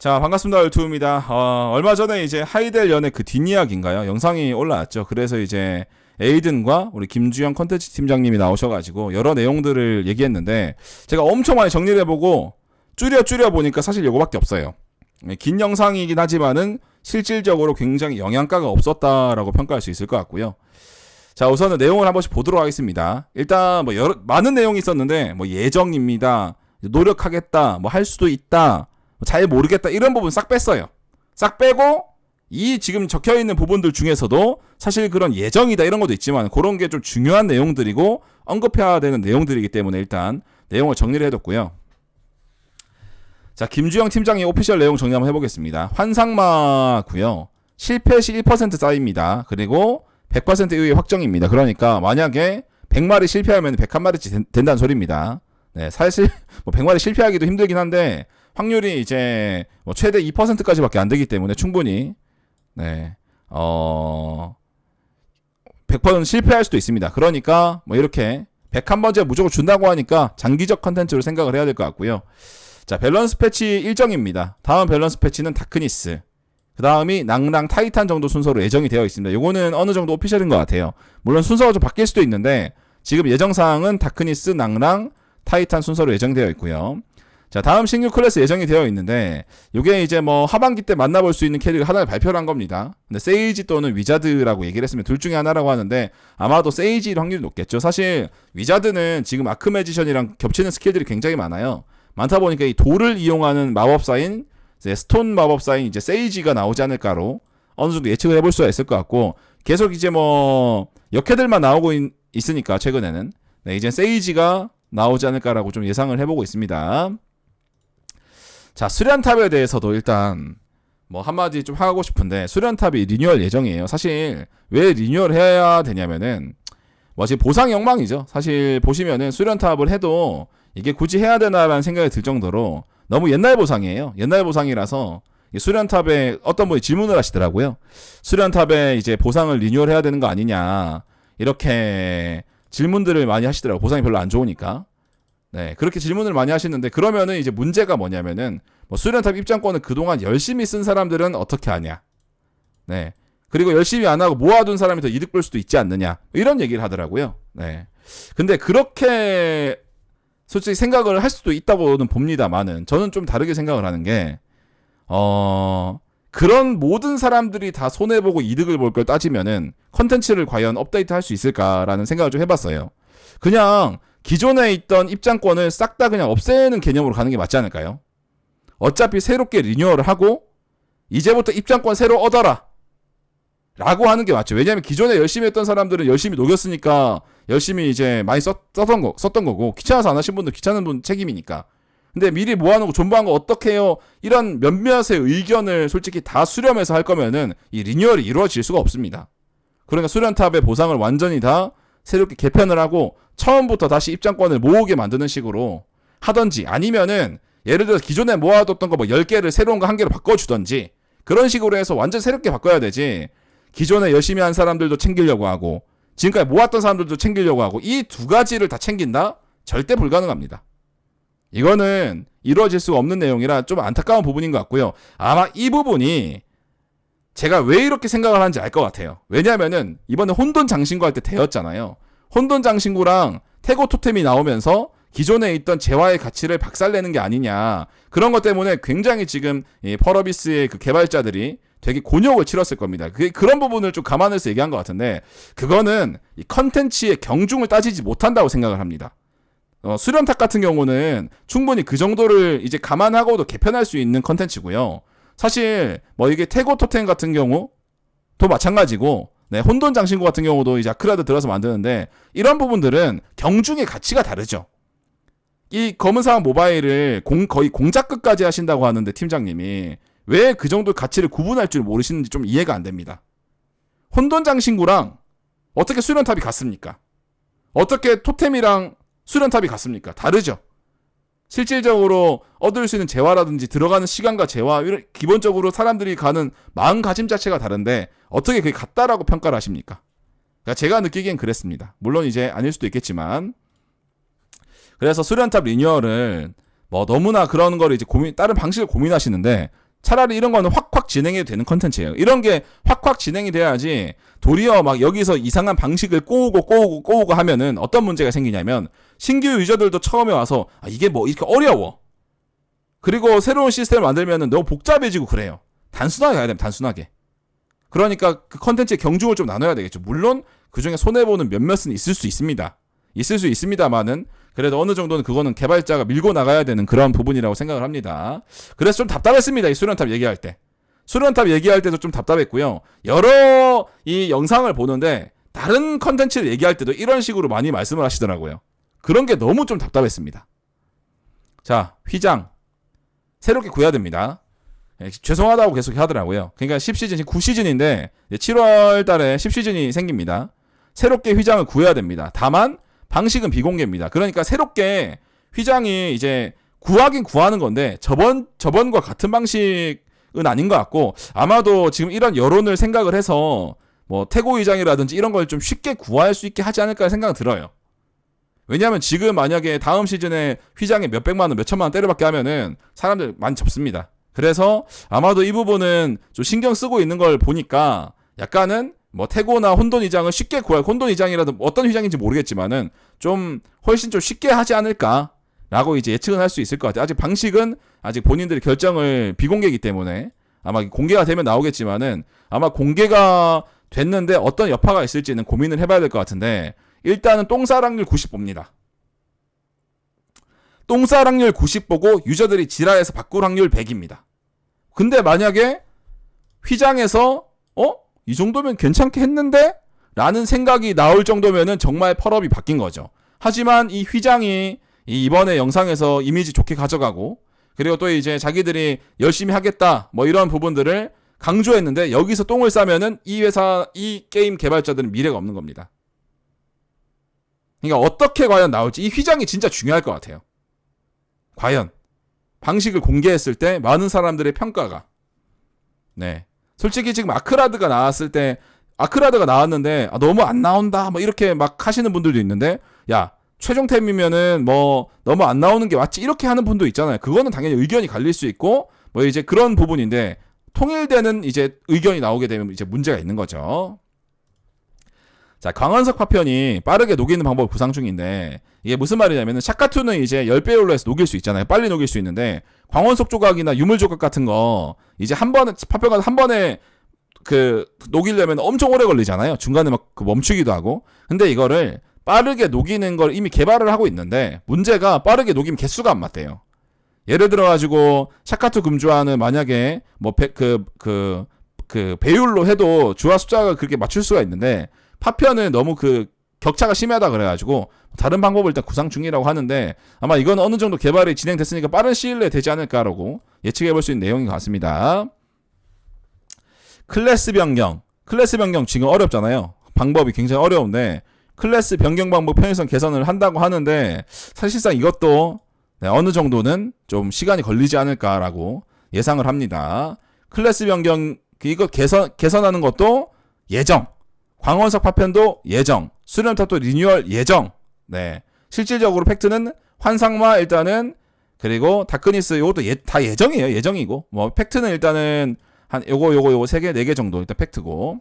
자 반갑습니다 열투입니다. 어, 얼마 전에 이제 하이델 연의 그 뒷이야기인가요? 영상이 올라왔죠. 그래서 이제 에이든과 우리 김주영 컨텐츠 팀장님이 나오셔가지고 여러 내용들을 얘기했는데 제가 엄청 많이 정리를 해보고 줄여 줄여 보니까 사실 요거밖에 없어요. 네, 긴 영상이긴 하지만은 실질적으로 굉장히 영양가가 없었다라고 평가할 수 있을 것 같고요. 자 우선은 내용을 한 번씩 보도록 하겠습니다. 일단 뭐 여러 많은 내용이 있었는데 뭐 예정입니다. 노력하겠다. 뭐 할 수도 있다. 뭐잘 모르겠다. 이런 부분 싹 뺐어요. 싹 빼고 이 지금 적혀 있는 부분들 중에서도 사실 그런 예정이다 이런 것도 있지만 그런 게 좀 중요한 내용들이고 언급해야 되는 내용들이기 때문에 일단 내용을 정리를 해뒀고요. 자, 김주영 팀장의 오피셜 내용 정리 한번 해보겠습니다. 환상마고요. 실패 시 1% 쌓입니다. 그리고 100% 이후에 확정입니다. 그러니까 만약에 100마리 실패하면 101마리씩 된, 된다는 소리입니다. 네, 사실 뭐 100마리 실패하기도 힘들긴 한데 확률이 이제 뭐 최대 2%까지밖에 안 되기 때문에 충분히 네. 어 100% 실패할 수도 있습니다. 그러니까 뭐 이렇게 101번째 무조건 준다고 하니까 장기적 컨텐츠로 생각을 해야 될 것 같고요. 자, 밸런스 패치 일정입니다. 다음 밸런스 패치는 다크니스. 그 다음이 낭랑 타이탄 정도 순서로 예정이 되어 있습니다. 요거는 어느 정도 오피셜인 것 같아요. 물론 순서가 좀 바뀔 수도 있는데 지금 예정사항은 다크니스, 낭랑, 타이탄 순서로 예정되어 있고요. 자, 다음 신규 클래스 예정이 되어 있는데 요게 이제 뭐 하반기 때 만나볼 수 있는 캐릭터 하나를 발표를 한 겁니다. 근데 세이지 또는 위자드라고 얘기를 했으면 둘 중에 하나라고 하는데 아마도 세이지일 확률이 높겠죠. 사실 위자드는 지금 아크 매지션이랑 겹치는 스킬들이 굉장히 많아요. 많다 보니까 이 돌을 이용하는 마법사인 이제 스톤 마법사인 이제 세이지가 나오지 않을까로 어느 정도 예측을 해볼 수가 있을 것 같고 계속 이제 뭐 역캐들만 나오고 있, 으니까 최근에는 네, 이제 세이지가 나오지 않을까라고 좀 예상을 해보고 있습니다. 자 수련탑에 대해서도 일단 뭐 한마디 좀 하고 싶은데 수련탑이 리뉴얼 예정이에요. 사실 왜 리뉴얼 해야 되냐면은 뭐 지금 보상 영망이죠. 사실 보시면은 수련탑을 해도 이게 굳이 해야 되나라는 생각이 들 정도로 너무 옛날 보상이에요. 옛날 보상이라서 이 수련탑에 어떤 분이 질문을 하시더라고요. 수련탑에 이제 보상을 리뉴얼 해야 되는 거 아니냐. 이렇게 질문들을 많이 하시더라고요. 보상이 별로 안 좋으니까. 네, 그렇게 질문을 많이 하시는데 그러면은 이제 문제가 뭐냐면은 뭐 수련탑 입장권을 그동안 열심히 쓴 사람들은 어떻게 하냐. 네. 그리고 열심히 안 하고 모아둔 사람이 더 이득 볼 수도 있지 않느냐. 이런 얘기를 하더라고요. 네. 근데 그렇게 솔직히 생각을 할 수도 있다고는 봅니다만은 저는 좀 다르게 생각을 하는 게 어, 그런 모든 사람들이 다 손해 보고 이득을 볼 걸 따지면은 컨텐츠를 과연 업데이트 할 수 있을까라는 생각을 좀 해봤어요. 그냥 기존에 있던 입장권을 싹 다 그냥 없애는 개념으로 가는 게 맞지 않을까요? 어차피 새롭게 리뉴얼을 하고 이제부터 입장권 새로 얻어라. 라고 하는 게 맞죠. 왜냐하면 기존에 열심히 했던 사람들은 열심히 녹였으니까 열심히 이제 많이 썼, 썼던, 거, 썼던 거고 귀찮아서 안 하신 분들 귀찮은 분 책임이니까. 근데 미리 모아놓고 존버한 거 어떻게 해요? 이런 몇몇의 의견을 솔직히 다 수렴해서 할 거면은 이 리뉴얼이 이루어질 수가 없습니다. 그러니까 수련탑의 보상을 완전히 다 새롭게 개편을 하고 처음부터 다시 입장권을 모으게 만드는 식으로 하던지 아니면은 예를 들어 기존에 모아뒀던 거 뭐 10개를 새로운 거 한 개로 바꿔주던지 그런 식으로 해서 완전 새롭게 바꿔야 되지 기존에 열심히 한 사람들도 챙기려고 하고 지금까지 모았던 사람들도 챙기려고 하고 이 두 가지를 다 챙긴다? 절대 불가능합니다. 이거는 이루어질 수가 없는 내용이라 좀 안타까운 부분인 것 같고요. 아마 이 부분이 제가 왜 이렇게 생각을 하는지 알 것 같아요. 왜냐면은 이번에 혼돈 장신구 할 때 되었잖아요. 혼돈 장신구랑 태고 토템이 나오면서 기존에 있던 재화의 가치를 박살내는 게 아니냐. 그런 것 때문에 굉장히 지금 이 펄어비스의 그 개발자들이 되게 곤욕을 치렀을 겁니다. 그, 그런 부분을 좀 감안해서 얘기한 것 같은데, 그거는 이 컨텐츠의 경중을 따지지 못한다고 생각을 합니다. 어, 수련탑 같은 경우는 충분히 그 정도를 이제 감안하고도 개편할 수 있는 컨텐츠고요. 사실 뭐 이게 태고 토템 같은 경우도 마찬가지고 네, 혼돈 장신구 같은 경우도 이제 아크라드 들어서 만드는데 이런 부분들은 경중의 가치가 다르죠. 이 검은 사막 모바일을 공, 거의 공작끝까지 하신다고 하는데 팀장님이 왜 그 정도 가치를 구분할 줄 모르시는지 좀 이해가 안 됩니다. 혼돈 장신구랑 어떻게 수련탑이 같습니까? 어떻게 토템이랑 수련탑이 같습니까? 다르죠. 실질적으로 얻을 수 있는 재화라든지 들어가는 시간과 재화 이런 기본적으로 사람들이 가는 마음가짐 자체가 다른데 어떻게 그게 같다라고 평가를 하십니까? 그러니까 제가 느끼기엔 그랬습니다. 물론 이제 아닐 수도 있겠지만 그래서 수련탑 리뉴얼을 뭐 너무나 그런 거를 이제 고민 다른 방식을 고민하시는데 차라리 이런 거는 확확 진행이 되는 컨텐츠예요. 이런 게 확확 진행이 돼야지 도리어 막 여기서 이상한 방식을 꼬우고 꼬우고 꼬우고 하면은 어떤 문제가 생기냐면 신규 유저들도 처음에 와서 아, 이게 뭐 이렇게 어려워. 그리고 새로운 시스템을 만들면은 너무 복잡해지고 그래요. 단순하게 가야 됩니다. 단순하게. 그러니까 그 컨텐츠의 경중을 좀 나눠야 되겠죠. 물론 그 중에 손해보는 몇몇은 있을 수 있습니다. 있을 수 있습니다만은 그래도 어느 정도는 그거는 개발자가 밀고 나가야 되는 그런 부분이라고 생각을 합니다. 그래서 좀 답답했습니다. 이 수련탑 얘기할 때. 수련탑 얘기할 때도 좀 답답했고요. 여러 이 영상을 보는데 다른 컨텐츠를 얘기할 때도 이런 식으로 많이 말씀을 하시더라고요. 그런 게 너무 좀 답답했습니다. 자, 휘장. 새롭게 구해야 됩니다. 예, 죄송하다고 계속 하더라고요. 그러니까 10시즌이 9시즌인데 7월 달에 10시즌이 생깁니다. 새롭게 휘장을 구해야 됩니다. 다만 방식은 비공개입니다. 그러니까 새롭게 휘장이 이제 구하긴 구하는 건데 저번 저번과 같은 방식은 아닌 것 같고 아마도 지금 이런 여론을 생각을 해서 뭐 태고 휘장이라든지 이런 걸 좀 쉽게 구할 수 있게 하지 않을까 생각은 들어요. 왜냐하면 지금 만약에 다음 시즌에 휘장에 몇 백만 원, 몇 천만 원 때려박게 하면은 사람들 많이 접습니다. 그래서 아마도 이 부분은 좀 신경 쓰고 있는 걸 보니까 약간은 뭐 태고나 혼돈 이장을 쉽게 구할 혼돈 이장이라도 어떤 휘장인지 모르겠지만은 좀 훨씬 좀 쉽게 하지 않을까라고 이제 예측은 할 수 있을 것 같아요. 아직 방식은 아직 본인들이 결정을 비공개이기 때문에 아마 공개가 되면 나오겠지만은 아마 공개가 됐는데 어떤 여파가 있을지는 고민을 해봐야 될 것 같은데 일단은 똥사랑률 90 봅니다. 똥사랑률 90 보고 유저들이 지랄해서 바꿀 확률 100입니다. 근데 만약에 휘장에서 어? 이 정도면 괜찮게 했는데? 라는 생각이 나올 정도면은 정말 펄업이 바뀐 거죠. 하지만 이 휘장이 이 이번에 영상에서 이미지 좋게 가져가고 그리고 또 이제 자기들이 열심히 하겠다 뭐 이런 부분들을 강조했는데 여기서 똥을 싸면은 이 회사 이 게임 개발자들은 미래가 없는 겁니다. 그러니까 어떻게 과연 나올지 이 휘장이 진짜 중요할 것 같아요. 과연 방식을 공개했을 때 많은 사람들의 평가가. 네. 솔직히 지금 아크라드가 나왔을 때 아크라드가 나왔는데 아, 너무 안 나온다 뭐 이렇게 막 하시는 분들도 있는데 야 최종템이면은 뭐 너무 안 나오는 게 맞지? 이렇게 하는 분도 있잖아요. 그거는 당연히 의견이 갈릴 수 있고 뭐 이제 그런 부분인데 통일되는 이제 의견이 나오게 되면 이제 문제가 있는 거죠 자, 강원석 파편이 빠르게 녹이는 방법을 구상 중인데 이게 무슨 말이냐면은 샤카투는 이제 10배율로 해서 녹일 수 있잖아요. 빨리 녹일 수 있는데 광원석 조각이나 유물 조각 같은 거 이제 한 번에 파편가 한 번에 그 녹이려면 엄청 오래 걸리잖아요. 중간에 막 그 멈추기도 하고. 근데 이거를 빠르게 녹이는 걸 이미 개발을 하고 있는데 문제가 빠르게 녹이면 개수가 안 맞대요. 예를 들어 가지고 샤카투 금주화는 만약에 뭐그그 그, 그 배율로 해도 주화 숫자가 그렇게 맞출 수가 있는데 파편은 너무 그 격차가 심하다 그래가지고 다른 방법을 일단 구상 중이라고 하는데 아마 이건 어느 정도 개발이 진행됐으니까 빠른 시일 내에 되지 않을까라고 예측해 볼 수 있는 내용인 것 같습니다. 클래스 변경. 클래스 변경 지금 어렵잖아요. 방법이 굉장히 어려운데 클래스 변경 방법 편의성 개선을 한다고 하는데 사실상 이것도 네, 어느 정도는 좀 시간이 걸리지 않을까라고 예상을 합니다. 클래스 변경 이거 개선 개선하는 것도 예정 광원석 파편도 예정, 수련탑도 리뉴얼 예정. 네. 실질적으로 팩트는 환상마 일단은 그리고 다크니스 요것도 예, 다 예정이에요. 예정이고. 뭐 팩트는 일단은 한 요거 요거 요거 세 개 네 개 정도 일단 팩트고.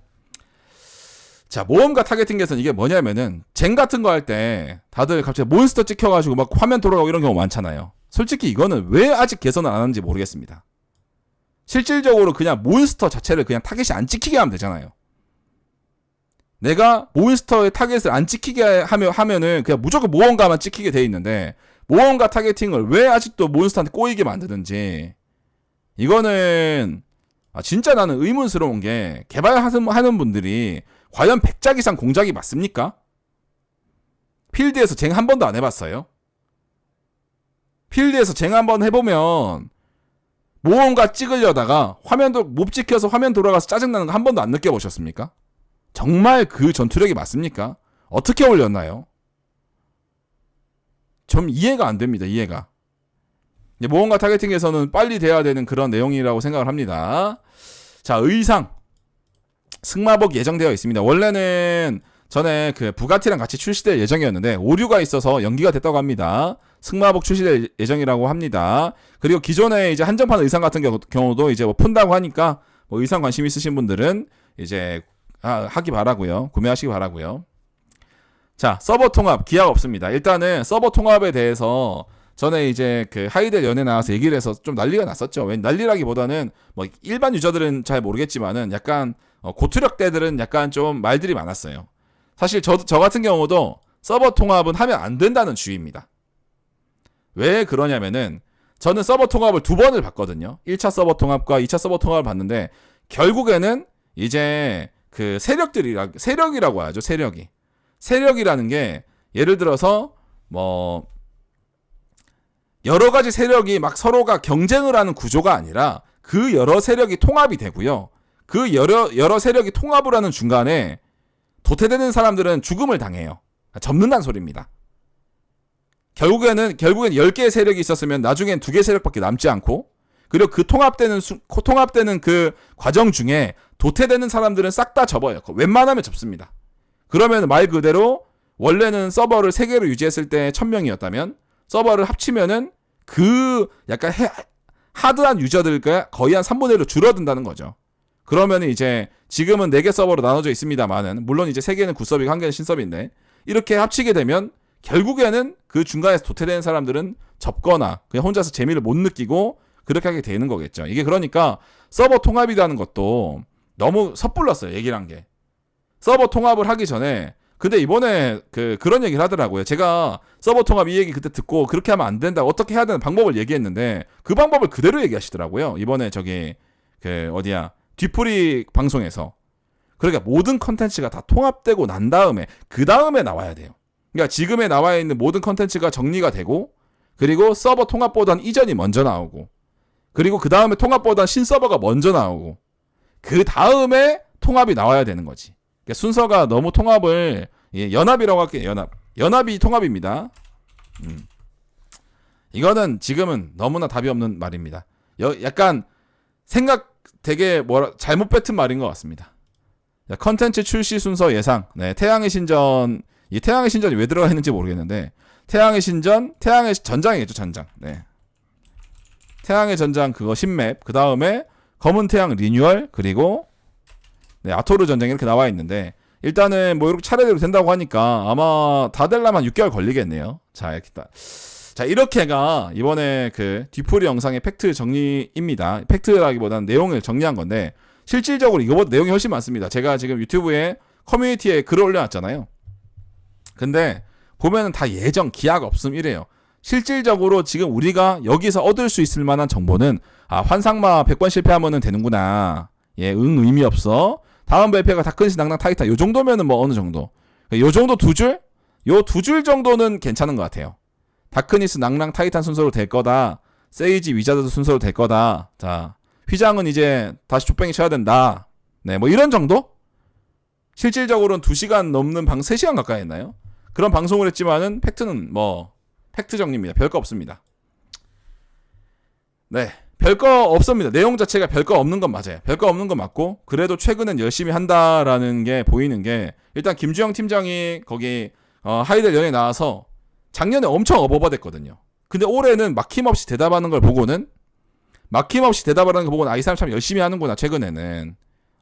자, 모험가 타겟팅 개선 이게 뭐냐면은 젠 같은 거 할 때 다들 갑자기 몬스터 찍혀 가지고 막 화면 돌아가고 이런 경우 많잖아요. 솔직히 이거는 왜 아직 개선을 안 하는지 모르겠습니다. 실질적으로 그냥 몬스터 자체를 그냥 타겟이 안 찍히게 하면 되잖아요. 내가 몬스터의 타겟을 안 찍히게 하면, 하면은 그냥 무조건 모험가만 찍히게 돼 있는데 모험가 타겟팅을 왜 아직도 몬스터한테 꼬이게 만드는지 이거는 아, 진짜 나는 의문스러운 게 개발하는 분들이 과연 100작 이상 공작이 맞습니까? 필드에서 쟁 한 번도 안 해봤어요? 필드에서 쟁 한 번 해보면 모험가 찍으려다가 화면도 못 찍혀서 화면 돌아가서 짜증나는 거 한 번도 안 느껴보셨습니까? 정말 그 전투력이 맞습니까? 어떻게 올렸나요? 좀 이해가 안 됩니다. 이해가. 모험가 타겟팅에서는 빨리 돼야 되는 그런 내용이라고 생각을 합니다. 자, 의상. 승마복 예정되어 있습니다. 원래는 전에 그 부가티랑 같이 출시될 예정이었는데 오류가 있어서 연기가 됐다고 합니다. 승마복 출시될 예정이라고 합니다. 그리고 기존에 이제 한정판 의상 같은 경우, 경우도 이제 뭐 푼다고 하니까 뭐 의상 관심 있으신 분들은 이제 아, 하기 바라고요. 구매하시기 바라고요. 자, 서버 통합 기약 없습니다. 일단은 서버 통합에 대해서 전에 이제 그 하이델 연에 나와서 얘기를 해서 좀 난리가 났었죠. 왜 난리라기보다는 뭐 일반 유저들은 잘 모르겠지만은 약간 어, 고투력대들은 약간 좀 말들이 많았어요. 사실 저, 저 같은 경우도 서버 통합은 하면 안 된다는 주의입니다. 왜 그러냐면은 저는 서버 통합을 두 번을 봤거든요. 1차 서버 통합과 2차 서버 통합을 봤는데 결국에는 이제 그 세력들이라 세력이라고 하죠. 세력이. 세력이라는 게 예를 들어서 뭐 여러 가지 세력이 막 서로가 경쟁을 하는 구조가 아니라 그 여러 세력이 통합이 되고요. 그 여러 여러 세력이 통합을 하는 중간에 도태되는 사람들은 죽음을 당해요. 접는다는 소리입니다. 결국에는 결국엔 10개의 세력이 있었으면 나중엔 2개 세력밖에 남지 않고 그리고 그 통합되는 수, 통합되는 그 과정 중에 도태되는 사람들은 싹 다 접어요. 웬만하면 접습니다. 그러면 말 그대로 원래는 서버를 3개로 유지했을 때 1000명이었다면 서버를 합치면은 그 약간 해, 하드한 유저들과 거의 한 3분의 1로 줄어든다는 거죠. 그러면 이제 지금은 4개 서버로 나눠져 있습니다만은 물론 이제 3개는 굿서비고 1개는 신서비인데 이렇게 합치게 되면 결국에는 그 중간에서 도태되는 사람들은 접거나 그냥 혼자서 재미를 못 느끼고 그렇게 하게 되는 거겠죠. 이게 그러니까 서버 통합이라는 것도 너무 섣불렀어요. 얘기를 한 게. 서버 통합을 하기 전에 근데 이번에 그 그런 얘기를 하더라고요. 제가 서버 통합 이 얘기 그때 듣고 그렇게 하면 안 된다. 어떻게 해야 되는 방법을 얘기했는데 그 방법을 그대로 얘기하시더라고요. 이번에 저기 그 어디야 뒤풀이 방송에서 그러니까 모든 컨텐츠가 다 통합되고 난 다음에 그 다음에 나와야 돼요. 그러니까 지금에 나와 있는 모든 컨텐츠가 정리가 되고 그리고 서버 통합보단 이전이 먼저 나오고 그리고 그 다음에 통합보단 신서버가 먼저 나오고 그 다음에 통합이 나와야 되는 거지. 그러니까 순서가 너무 통합을 예, 연합이라고 할게요. 연합. 연합이 통합입니다. 음. 이거는 지금은 너무나 답이 없는 말입니다. 여, 약간 생각 되게 뭐라 잘못 뱉은 말인 것 같습니다. 자, 컨텐츠 출시 순서 예상. 네, 태양의 신전 이 태양의 신전이 왜 들어가 있는지 모르겠는데 태양의 신전, 태양의 전장이겠죠, 전장. 네. 태양의 전장 그거 신맵. 그 다음에 검은 태양 리뉴얼 그리고 네, 아토르 전쟁 이렇게 나와 있는데 일단은 뭐 이렇게 차례대로 된다고 하니까 아마 다 되려면 6개월 걸리겠네요. 자, 이렇게 딱. 자, 이렇게가 이번에 그 뒤풀이 영상의 팩트 정리입니다. 팩트라기보다는 내용을 정리한 건데 실질적으로 이거보다 내용이 훨씬 많습니다. 제가 지금 유튜브에 커뮤니티에 글을 올려놨잖아요. 근데 보면은 다 예정 기약 없음 이래요. 실질적으로 지금 우리가 여기서 얻을 수 있을 만한 정보는 아 환상마 100번 실패하면은 되는구나. 예, 응 의미 없어. 다음 발표가 다크니스 낭낭 타이탄 요 정도면은 뭐 어느 정도. 요 정도 두 줄? 요 두 줄 정도는 괜찮은 것 같아요. 다크니스 낭낭 타이탄 순서로 될 거다. 세이지 위자드 순서로 될 거다. 자, 휘장은 이제 다시 족뱅이 쳐야 된다. 네, 뭐 이런 정도? 실질적으로는 2시간 넘는 방 3시간 가까이 했나요? 그런 방송을 했지만은 팩트는 뭐 팩트 정리입니다. 별거 없습니다. 네. 별거 없습니다. 내용 자체가 별거 없는 건 맞아요. 별거 없는 건 맞고 그래도 최근엔 열심히 한다라는 게 보이는 게 일단 김주영 팀장이 거기 어, 하이델 연에 나와서 작년에 엄청 어버버됐거든요. 근데 올해는 막힘없이 대답하는 걸 보고는 막힘없이 대답하는 걸 보고는 아이 사람 참 열심히 하는구나 최근에는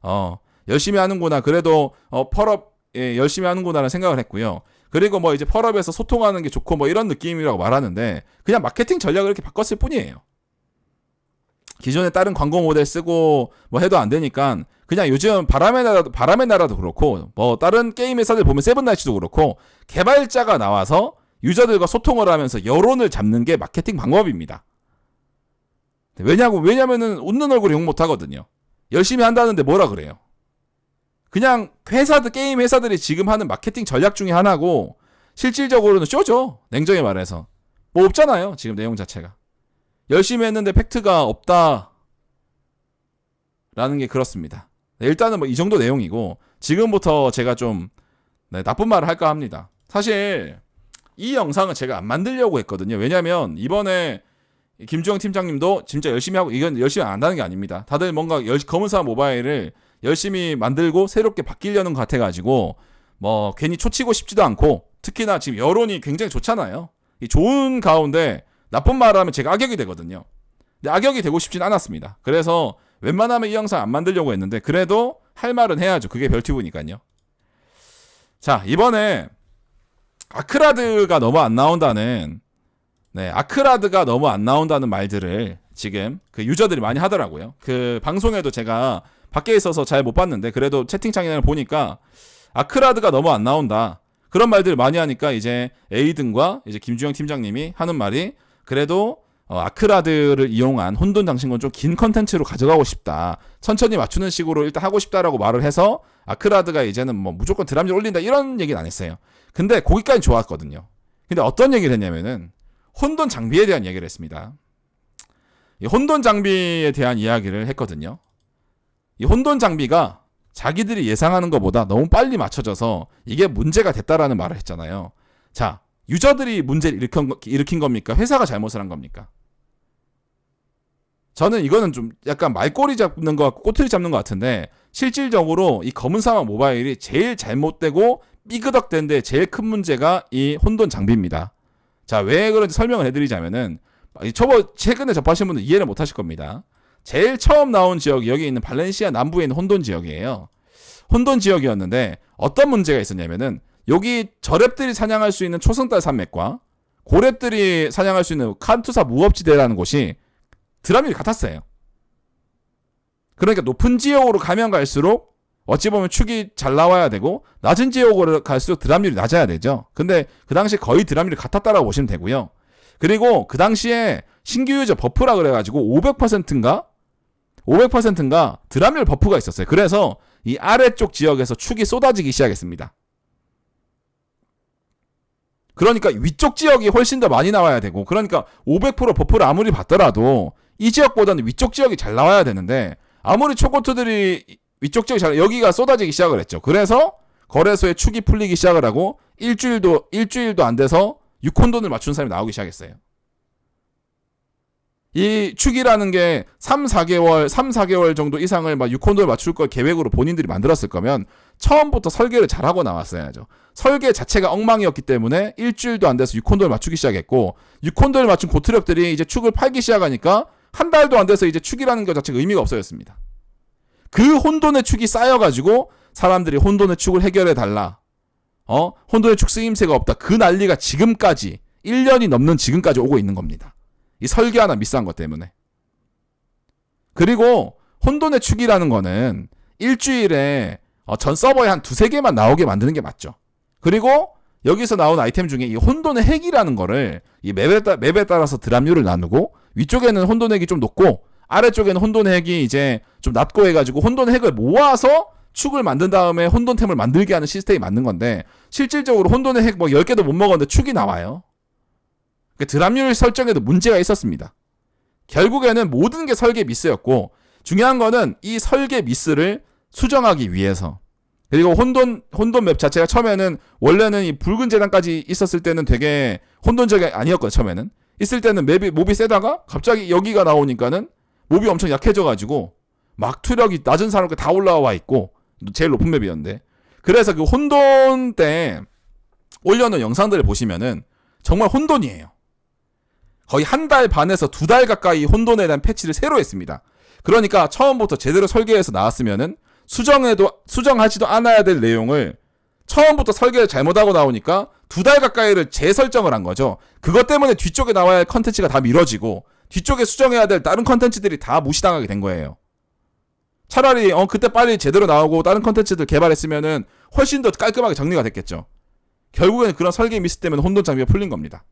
어 열심히 하는구나 그래도 어 펄업 예, 열심히 하는구나라는 생각을 했고요. 그리고 뭐 이제 펄업에서 소통하는 게 좋고 뭐 이런 느낌이라고 말하는데 그냥 마케팅 전략을 이렇게 바꿨을 뿐이에요. 기존에 다른 광고 모델 쓰고 뭐 해도 안 되니까 그냥 요즘 바람의 나라도 바람의 나라도 그렇고 뭐 다른 게임 회사들 보면 세븐나이츠도 그렇고 개발자가 나와서 유저들과 소통을 하면서 여론을 잡는 게 마케팅 방법입니다. 왜냐고 왜냐면은 웃는 얼굴 욕못 하거든요. 열심히 한다는데 뭐라 그래요? 그냥 회사들 게임 회사들이 지금 하는 마케팅 전략 중에 하나고 실질적으로는 쇼죠. 냉정히 말해서 뭐 없잖아요. 지금 내용 자체가. 열심히 했는데 팩트가 없다. 라는 게 그렇습니다. 네, 일단은 뭐 이 정도 내용이고 지금부터 제가 좀 네, 나쁜 말을 할까 합니다. 사실 이 영상은 제가 안 만들려고 했거든요. 왜냐면 이번에 김주영 팀장님도 진짜 열심히 하고 이건 열심히 안 한다는 게 아닙니다. 다들 뭔가 열, 검은사 모바일을 열심히 만들고 새롭게 바뀌려는 것 같아가지고 뭐 괜히 초치고 싶지도 않고 특히나 지금 여론이 굉장히 좋잖아요. 이 좋은 가운데 나쁜 말을 하면 제가 악역이 되거든요. 근데 악역이 되고 싶진 않았습니다. 그래서 웬만하면 이 영상 안 만들려고 했는데 그래도 할 말은 해야죠. 그게 별튜브니까요. 자, 이번에 아크라드가 너무 안 나온다는 네, 아크라드가 너무 안 나온다는 말들을 지금 그 유저들이 많이 하더라고요. 그 방송에도 제가 밖에 있어서 잘 못 봤는데 그래도 채팅창에 보니까 아크라드가 너무 안 나온다. 그런 말들을 많이 하니까 이제 에이든과 이제 김주영 팀장님이 하는 말이 그래도 어, 아크라드를 이용한 혼돈 장신건 좀 긴 컨텐츠로 가져가고 싶다. 천천히 맞추는 식으로 일단 하고 싶다라고 말을 해서 아크라드가 이제는 뭐 무조건 드람질 올린다 이런 얘기는 안 했어요. 근데 거기까지 좋았거든요. 근데 어떤 얘기를 했냐면은 혼돈 장비에 대한 얘기를 했습니다. 이 혼돈 장비에 대한 이야기를 했거든요. 이 혼돈 장비가 자기들이 예상하는 것보다 너무 빨리 맞춰져서 이게 문제가 됐다라는 말을 했잖아요. 자, 유저들이 문제를 일으킨, 일으킨 겁니까? 회사가 잘못을 한 겁니까? 저는 이거는 좀 약간 말꼬리 잡는 것 같고 꼬투리 잡는 것 같은데 실질적으로 이 검은 사막 모바일이 제일 잘못되고 삐그덕된 데 제일 큰 문제가 이 혼돈 장비입니다. 자, 왜 그런지 설명을 해드리자면은 저번 최근에 접하신 분들 이해를 못 하실 겁니다. 제일 처음 나온 지역이 여기 있는 발렌시아 남부에 있는 혼돈 지역이에요. 혼돈 지역이었는데 어떤 문제가 있었냐면은 여기 저랩들이 사냥할 수 있는 초승달 산맥과 고랩들이 사냥할 수 있는 칸투사 무업지대라는 곳이 드라밀이 같았어요. 그러니까 높은 지역으로 가면 갈수록 어찌 보면 축이 잘 나와야 되고 낮은 지역으로 갈수록 드랍률이 낮아야 되죠. 근데 그 당시 거의 드랍률이 같았다라고 보시면 되고요. 그리고 그 당시에 신규 유저 버프라 그래가지고 500%인가 500%인가 드랍률 버프가 있었어요. 그래서 이 아래쪽 지역에서 축이 쏟아지기 시작했습니다. 그러니까 위쪽 지역이 훨씬 더 많이 나와야 되고 그러니까 500% 버프를 아무리 받더라도 이 지역보다는 위쪽 지역이 잘 나와야 되는데 아무리 초코트들이 위쪽 지역이 잘 여기가 쏟아지기 시작을 했죠. 그래서 거래소에 축이 풀리기 시작을 하고 일주일도 일주일도 안 돼서 6콘돈을 맞춘 사람이 나오기 시작했어요. 이 축이라는 게 3, 4개월, 3, 4개월 정도 이상을 막 6콘도를 맞출 걸 계획으로 본인들이 만들었을 거면 처음부터 설계를 잘하고 나왔어야죠. 설계 자체가 엉망이었기 때문에 일주일도 안 돼서 6콘도를 맞추기 시작했고 6콘도를 맞춘 고트력들이 이제 축을 팔기 시작하니까 한 달도 안 돼서 이제 축이라는 것 자체가 의미가 없어졌습니다. 그 혼돈의 축이 쌓여가지고 사람들이 혼돈의 축을 해결해 달라. 어? 혼돈의 축 쓰임새가 없다. 그 난리가 지금까지 1년이 넘는 지금까지 오고 있는 겁니다. 이 설계 하나 미스한 것 때문에. 그리고 혼돈의 축이라는 거는 일주일에 어, 전 서버에 한 두세 개만 나오게 만드는 게 맞죠. 그리고 여기서 나온 아이템 중에 이 혼돈의 핵이라는 거를 이 맵에, 따, 맵에 따라서 드랍률을 나누고 위쪽에는 혼돈의 핵이 좀 높고 아래쪽에는 혼돈의 핵이 이제 좀 낮고 해가지고 혼돈의 핵을 모아서 축을 만든 다음에 혼돈템을 만들게 하는 시스템이 맞는 건데 실질적으로 혼돈의 핵 뭐 10개도 못 먹었는데 축이 나와요. 그 드랍률 설정에도 문제가 있었습니다. 결국에는 모든 게 설계 미스였고 중요한 거는 이 설계 미스를 수정하기 위해서 그리고 혼돈 혼돈 맵 자체가 처음에는 원래는 이 붉은 재단까지 있었을 때는 되게 혼돈적이 아니었거든 처음에는 있을 때는 맵이 몹이 세다가 갑자기 여기가 나오니까는 몹이 엄청 약해져 가지고 막 투력이 낮은 사람들 다 올라와 있고 제일 높은 맵이었는데 그래서 그 혼돈 때 올려놓은 영상들을 보시면은 정말 혼돈이에요. 거의 한 달 반에서 두 달 가까이 혼돈에 대한 패치를 새로 했습니다. 그러니까 처음부터 제대로 설계해서 나왔으면은 수정해도 수정하지도 않아야 될 내용을 처음부터 설계를 잘못하고 나오니까 두 달 가까이를 재설정을 한 거죠. 그것 때문에 뒤쪽에 나와야 할 컨텐츠가 다 미뤄지고 뒤쪽에 수정해야 될 다른 컨텐츠들이 다 무시당하게 된 거예요. 차라리 어 그때 빨리 제대로 나오고 다른 컨텐츠들 개발했으면은 훨씬 더 깔끔하게 정리가 됐겠죠. 결국에는 그런 설계 미스 때문에 혼돈 장비가 풀린 겁니다.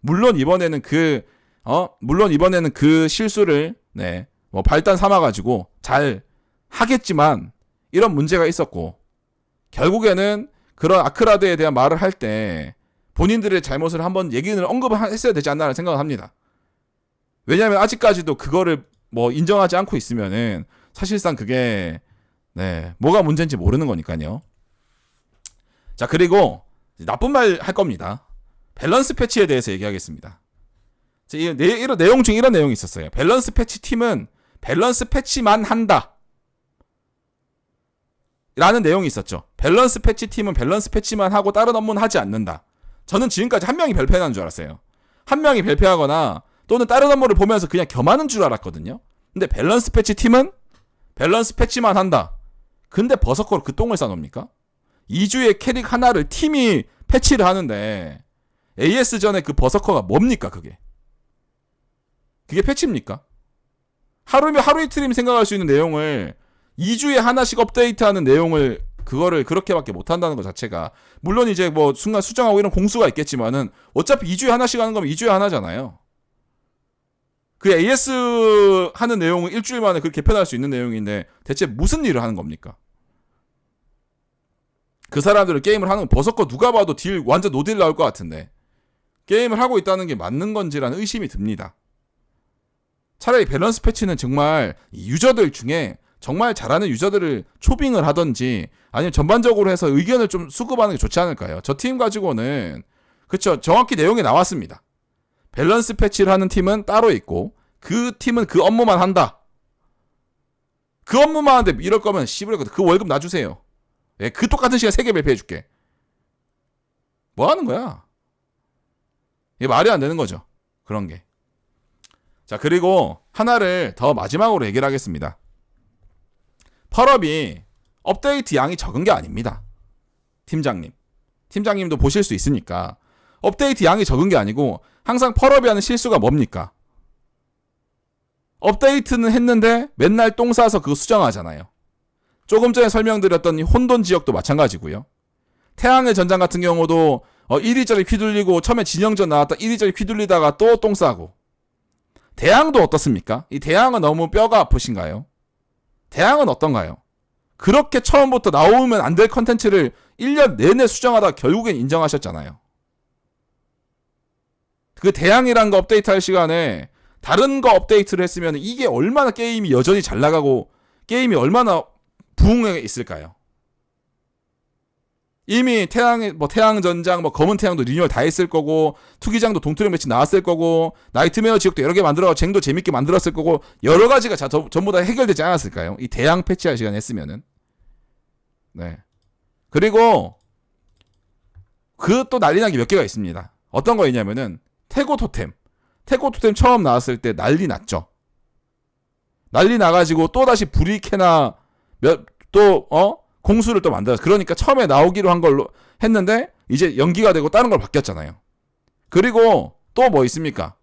물론 이번에는 그, 어, 물론 이번에는 그 실수를, 네, 뭐 발단 삼아가지고 잘 하겠지만, 이런 문제가 있었고, 결국에는 그런 아크라드에 대한 말을 할 때, 본인들의 잘못을 한번 얘기를 언급을 했어야 되지 않나라는 생각을 합니다. 왜냐하면 아직까지도 그거를 뭐 인정하지 않고 있으면은 사실상 그게 네 뭐가 문제인지 모르는 거니까요. 자 그리고 나쁜 말 할 겁니다. 밸런스 패치에 대해서 얘기하겠습니다. 이런 내용 중에 이런 내용이 있었어요. 밸런스 패치 팀은 밸런스 패치만 한다. 라는 내용이 있었죠. 밸런스 패치 팀은 밸런스 패치만 하고 다른 업무는 하지 않는다. 저는 지금까지 한 명이 별패하는 줄 알았어요. 한 명이 발표하거나 또는 다른 업무를 보면서 그냥 겸하는 줄 알았거든요. 근데 밸런스 패치 팀은 밸런스 패치만 한다. 근데 버섯거로 그 똥을 싸놓습니까? 2주에 캐릭 하나를 팀이 패치를 하는데 AS 전에 그 버서커가 뭡니까 그게? 그게 패치입니까? 하루면 하루 이틀이면 생각할 수 있는 내용을 2주에 하나씩 업데이트하는 내용을 그거를 그렇게밖에 못 한다는 것 자체가 물론 이제 뭐 순간 수정하고 이런 공수가 있겠지만은 어차피 2주에 하나씩 하는 거면 2주에 하나잖아요. 그 AS 하는 내용은 일주일 만에 그렇게 개편할 수 있는 내용인데 대체 무슨 일을 하는 겁니까? 그 사람들은 게임을 하는 거 버섯거 누가 봐도 딜 완전 노딜 나올 것 같은데 게임을 하고 있다는 게 맞는 건지라는 의심이 듭니다. 차라리 밸런스 패치는 정말 이 유저들 중에 정말 잘하는 유저들을 초빙을 하던지 아니면 전반적으로 해서 의견을 좀 수급하는 게 좋지 않을까요? 저 팀 가지고는 그쵸 정확히 내용이 나왔습니다. 밸런스 패치를 하는 팀은 따로 있고 그 팀은 그 업무만 한다. 그 업무만 하는데 이럴 거면 씨부레 그 월급 놔주세요. 예, 그 똑같은 시간 세개 발표해 줄게. 뭐 하는 거야? 이게 말이 안 되는 거죠. 그런 게. 자, 그리고 하나를 더 마지막으로 얘기를 하겠습니다. 펄업이 업데이트 양이 적은 게 아닙니다. 팀장님. 팀장님도 보실 수 있으니까. 업데이트 양이 적은 게 아니고 항상 펄업이 하는 실수가 뭡니까? 업데이트는 했는데 맨날 똥 싸서 그거 수정하잖아요. 조금 전에 설명드렸던 이 혼돈 지역도 마찬가지고요. 태양의 전장 같은 경우도 어, 이리저리 휘둘리고 처음에 진영전 나왔다 이리저리 휘둘리다가 또 똥 싸고. 대항도 어떻습니까? 이 대항은 너무 뼈가 아프신가요? 대항은 어떤가요? 그렇게 처음부터 나오면 안 될 컨텐츠를 1년 내내 수정하다 결국엔 인정하셨잖아요. 그 대항이란 거 업데이트 할 시간에 다른 거 업데이트를 했으면 이게 얼마나 게임이 여전히 잘 나가고 게임이 얼마나 부흥에 있을까요? 이미 태양 뭐 태양 전장 뭐 검은 태양도 리뉴얼 다 했을 거고 투기장도 동트랙 매치 나왔을 거고 나이트메어 지역도 여러 개 만들어 쟁도 재밌게 만들었을 거고 여러 가지가 자, 저, 전부 다 해결되지 않았을까요? 이 대양 패치할 시간 했으면은 네 그리고 그 또 난리나기 몇 개가 있습니다. 어떤 거 있냐면은 태고 토템 태고 토템 처음 나왔을 때 난리 났죠. 난리 나가지고 또 다시 브리케나 몇또 어? 공수를 또 만들어. 그러니까 처음에 나오기로 한 걸로 했는데 이제 연기가 되고 다른 걸 바뀌었잖아요. 그리고 또 뭐 있습니까?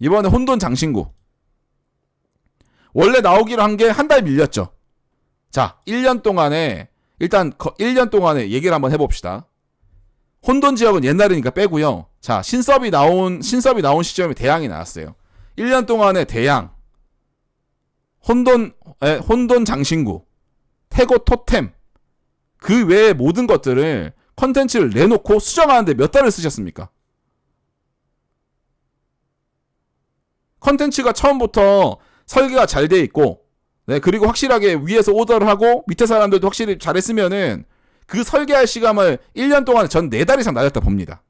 이번에 혼돈 장신구. 원래 나오기로 한 게 한 달 밀렸죠. 자, 1년 동안에 일단 1년 동안에 얘기를 한번 해봅시다. 혼돈 지역은 옛날이니까 빼고요. 자, 신섭이 나온 신섭이 나온 시점에 대양이 나왔어요. 1년 동안에 대양, 혼돈 에, 혼돈 장신구, 태고 토템 그 외의 모든 것들을 컨텐츠를 내놓고 수정하는데 몇 달을 쓰셨습니까? 컨텐츠가 처음부터 설계가 잘 돼 있고 네, 그리고 확실하게 위에서 오더를 하고 밑에 사람들도 확실히 잘했으면은 그 설계할 시간을 1년 동안 전 4달 이상 날렸다 봅니다.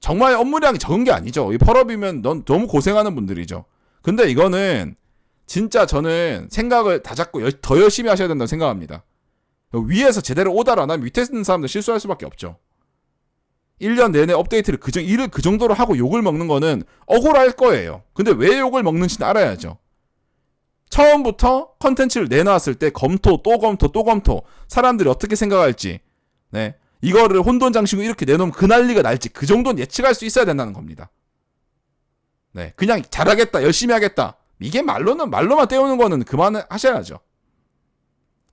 정말 업무량이 적은 게 아니죠. 이 펄업이면 넌 너무 고생하는 분들이죠. 근데 이거는 진짜 저는 생각을 다 잡고 여- 더 열심히 하셔야 된다고 생각합니다. 위에서 제대로 오다를 안 하면 밑에 있는 사람들 실수할 수밖에 없죠. 1년 내내 업데이트를 그, 정, 일을 그 정도로 하고 욕을 먹는 거는 억울할 거예요. 근데 왜 욕을 먹는지는 알아야죠. 처음부터 컨텐츠를 내놨을 때 검토, 또 검토, 또 검토, 사람들이 어떻게 생각할지, 네. 이거를 혼돈 장식으로 이렇게 내놓으면 그 난리가 날지, 그 정도는 예측할 수 있어야 된다는 겁니다. 네. 그냥 잘하겠다, 열심히 하겠다. 이게 말로는, 말로만 때우는 거는 그만 하셔야죠.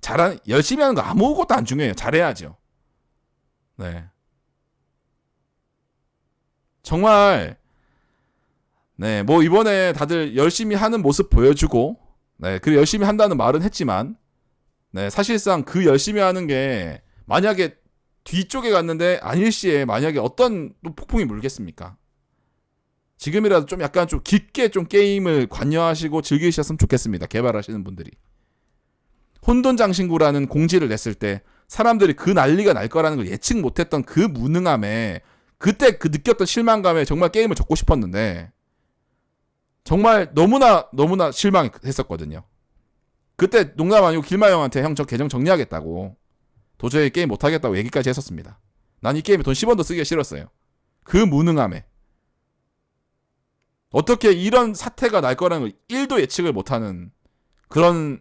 잘하, 열심히 하는 거 아무것도 안 중요해요. 잘해야죠. 네. 정말, 네, 뭐 이번에 다들 열심히 하는 모습 보여주고, 네, 그리고 열심히 한다는 말은 했지만, 네, 사실상 그 열심히 하는 게 만약에 뒤쪽에 갔는데 아닐 시에 만약에 어떤 또 폭풍이 물겠습니까? 지금이라도 좀 약간 좀 깊게 좀 게임을 관여하시고 즐기셨으면 좋겠습니다. 개발하시는 분들이. 혼돈 장신구라는 공지를 냈을 때 사람들이 그 난리가 날 거라는 걸 예측 못했던 그 무능함에 그때 그 느꼈던 실망감에 정말 게임을 접고 싶었는데 정말 너무나 너무나 실망했었거든요. 그때 농담 아니고 길마 형한테 형 저 계정 정리하겠다고 도저히 게임 못하겠다고 얘기까지 했었습니다. 난 이 게임에 돈 10원도 쓰기가 싫었어요. 그 무능함에 어떻게 이런 사태가 날 거라는 걸 1도 예측을 못하는 그런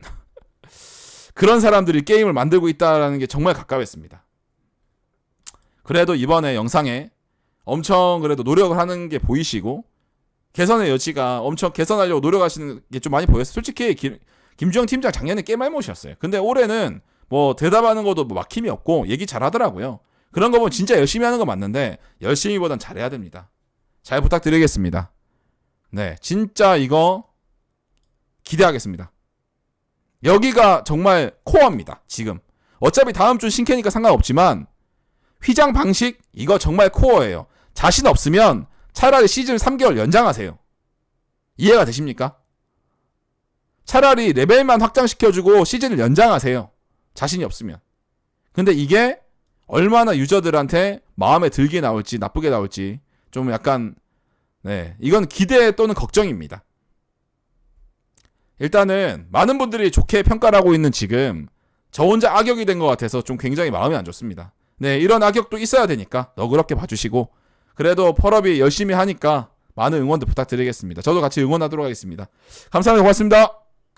그런 사람들이 게임을 만들고 있다라는 게 정말 가까웠습니다. 그래도 이번에 영상에 엄청 그래도 노력을 하는 게 보이시고 개선의 여지가 엄청 개선하려고 노력하시는 게 좀 많이 보였어요. 솔직히 김, 김주영 팀장 작년에 깨말못이었어요. 근데 올해는 뭐 대답하는 것도 뭐 막힘이 없고 얘기 잘 하더라고요. 그런 거 보면 진짜 열심히 하는 거 맞는데 열심히보단 잘해야 됩니다. 잘 부탁드리겠습니다. 네, 진짜 이거 기대하겠습니다. 여기가 정말 코어입니다. 지금 어차피 다음 주 신캐니까 상관없지만 휘장 방식 이거 정말 코어예요. 자신 없으면 차라리 시즌 3개월 연장하세요. 이해가 되십니까? 차라리 레벨만 확장시켜주고 시즌을 연장하세요. 자신이 없으면. 근데 이게 얼마나 유저들한테 마음에 들게 나올지 나쁘게 나올지 좀 약간 네 이건 기대 또는 걱정입니다. 일단은 많은 분들이 좋게 평가를 하고 있는 지금 저 혼자 악역이 된 것 같아서 좀 굉장히 마음이 안 좋습니다. 네 이런 악역도 있어야 되니까 너그럽게 봐주시고 그래도 펄업이 열심히 하니까 많은 응원도 부탁드리겠습니다. 저도 같이 응원하도록 하겠습니다. 감사합니다. 고맙습니다.